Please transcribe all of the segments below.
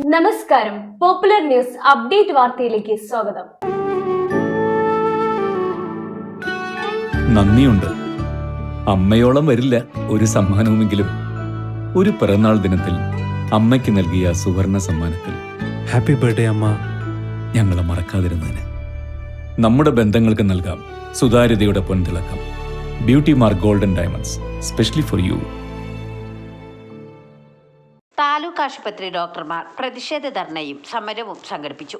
നമസ്കാരം. Popular news update വാർത്തയിലേക്ക് സ്വാഗതം. നന്ദിയുണ്ട്. അമ്മയോളം വരില്ല ഒരു സമ്മാനവുമെങ്കിലും. ഒരു പിറന്നാൾ ദിനത്തിൽ അമ്മയ്ക്ക് നൽകിയ സുവർണ സമ്മാനത്തിൽ. ഹാപ്പി ബർത്ത്ഡേ അമ്മ. ഞങ്ങളെ മറക്കാതിരുന്നതിന്. നമ്മുടെ ബന്ധങ്ങൾക്ക് നൽകാം സുതാര്യതയുടെ പൊൻതിളക്കം. Beauty mark golden diamonds specially for you taluk ആശുപത്രി ഡോക്ടർമാർ പ്രതിഷേധ ധർണയും സമരവും സംഘടിപ്പിച്ചു.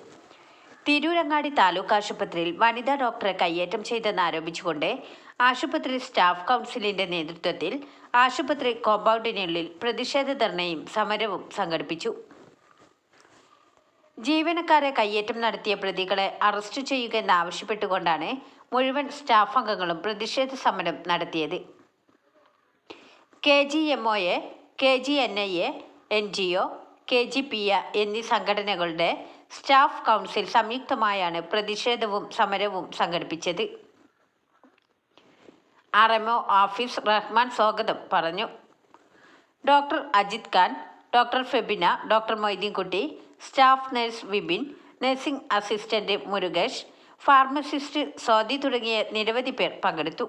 തിരൂരങ്ങാടി താലൂക്ക് ആശുപത്രിയിൽ വനിതാ ഡോക്ടറെ കയ്യേറ്റം ചെയ്തെന്ന് ആരോപിച്ചുകൊണ്ട് ആശുപത്രി സ്റ്റാഫ് കൗൺസിലിന്റെ നേതൃത്വത്തിൽ ആശുപത്രി കോമ്പൗണ്ടിനുള്ളിൽ പ്രതിഷേധ ധർണയും സമരവും സംഘടിപ്പിച്ചു. ജീവനക്കാരെ കയ്യേറ്റം നടത്തിയ പ്രതികളെ അറസ്റ്റ് ചെയ്യുക എന്നാവശ്യപ്പെട്ടുകൊണ്ടാണ് മുഴുവൻ സ്റ്റാഫ് അംഗങ്ങളും പ്രതിഷേധ സമരം നടത്തിയത്. K G M A K G N I A N G O K G P A എന്നീ സംഘടനകളുടെ സ്റ്റാഫ് കൗൺസിൽ സംയുക്തമായാണ് പ്രതിഷേധവും സമരവും സംഘടിപ്പിച്ചത്. R M O Afees Rahman സ്വാഗതം പറഞ്ഞു. Doctor Ajith Khan doctor Febina doctor Moideenkutty staff nurse Vipin nursing assistant Murukesh pharmacist Swathi തുടങ്ങിയ നിരവധി പേർ പങ്കെടുത്തു.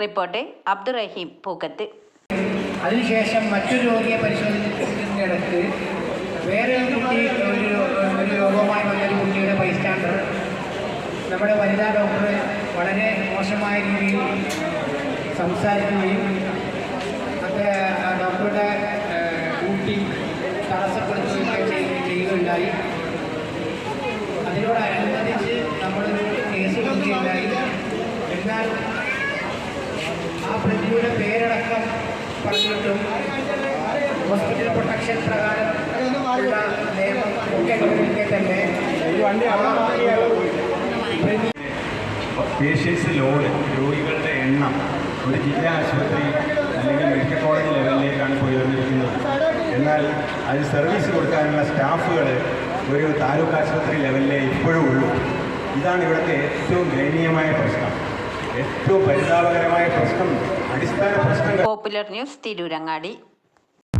റിപ്പോർട്ട് അബ്ദുറഹീം പൂക്കത്ത്. അതിനുശേഷം മറ്റൊരു രോഗിയെ പരിശോധിച്ചിടത്ത് വേറെ ഒരു കുട്ടി ഒരു ഒരു രോഗവുമായി വന്നൊരു കുട്ടിയുടെ ബൈസ്റ്റാൻഡർ നമ്മുടെ വനിതാ ഡോക്ടർ വളരെ മോശമായ രീതിയിൽ സംസാരിക്കുകയും അത് ഡോക്ടറുടെ ഡ്യൂട്ടി തടസ്സപ്പെടുത്തുകയും ചെയ്യ- ചെയ്യുകയുണ്ടായി. അതിനോടനുബന്ധിച്ച് നമ്മളൊരു കേസ് കൊടുക്കുകയുണ്ടായി. എന്നാൽ ആ പ്രതിയുടെ പേരടക്കം പറഞ്ഞിട്ടും ഹോസ്പിറ്റൽ പ്രൊട്ടക്ഷൻ പ്രകാരം തന്നെ പേഷ്യൻസ് ലോഡ് രോഗികളുടെ എണ്ണം ഒരു ജില്ലാ ആശുപത്രി അല്ലെങ്കിൽ മെഡിക്കൽ കോളേജ് ലെവലിലേക്കാണ് പോയി വന്നിരിക്കുന്നത് എന്നാൽ അത് സർവീസ് കൊടുക്കാനുള്ള സ്റ്റാഫുകൾ ഒരു താലൂക്ക് ആശുപത്രി ലെവലിലേ ഇപ്പോഴും ഉള്ളൂ. ഇതാണ് ഇവിടുത്തെ ഏറ്റവും ദയനീയമായ പ്രശ്നം. ഏറ്റവും പരിതാപകരമായ പ്രശ്നം അടിസ്ഥാന പ്രശ്നങ്ങൾ. Popular news Tirurangadi.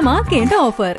ആഘോഷമാക്കേണ്ട ഓഫർ